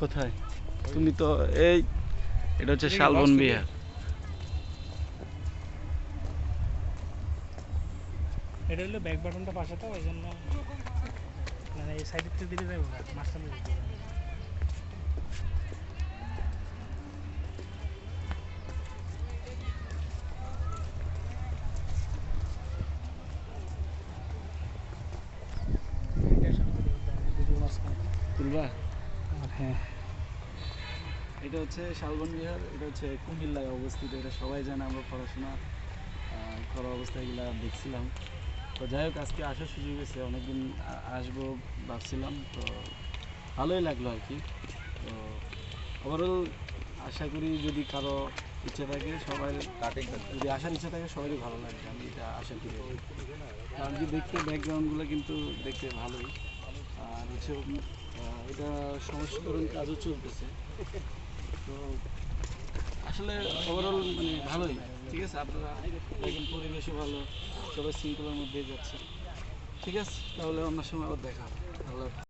কোথায়? তুমি তো এই এটা হচ্ছে শালবন বিহার। এটা হলো ব্যাক বাটনটা পাশে তো ওই জন্য মানে এই সাইডের থেকে দিলে যাব না মাঝখানে আর হ্যাঁ। এটা হচ্ছে শালবন বিহার এটা হচ্ছে কুমিল্লায় অবস্থিত এটা সবাই জানে আমরা পড়াশোনা করা অবস্থায় এগুলা দেখছিলাম। তো যাই হোক আজকে আসার সুযোগ হয়েছে অনেকদিন আসব ভাবছিলাম তো ভালোই লাগল আর কি। তো ওভারঅল আশা করি যদি কারও ইচ্ছা থাকে সবাই যদি আসার ইচ্ছা থাকে সবারই ভালো লাগবে আমি এটা আশা করি। কারণ কি দেখতে ব্যাকগ্রাউন্ডগুলো কিন্তু দেখতে ভালোই। আর হচ্ছে এটা সংস্করণ কাজও চলতেছে। তো আসলে ওভারঅল মানে ভালোই, ঠিক আছে? আপনারা দেখেন, পরিবেশও ভালো, সবাই শৃঙ্খলার মধ্যেই যাচ্ছে। ঠিক আছে? তাহলে অন্য সময় আবার দেখা হবে। হাফেজ।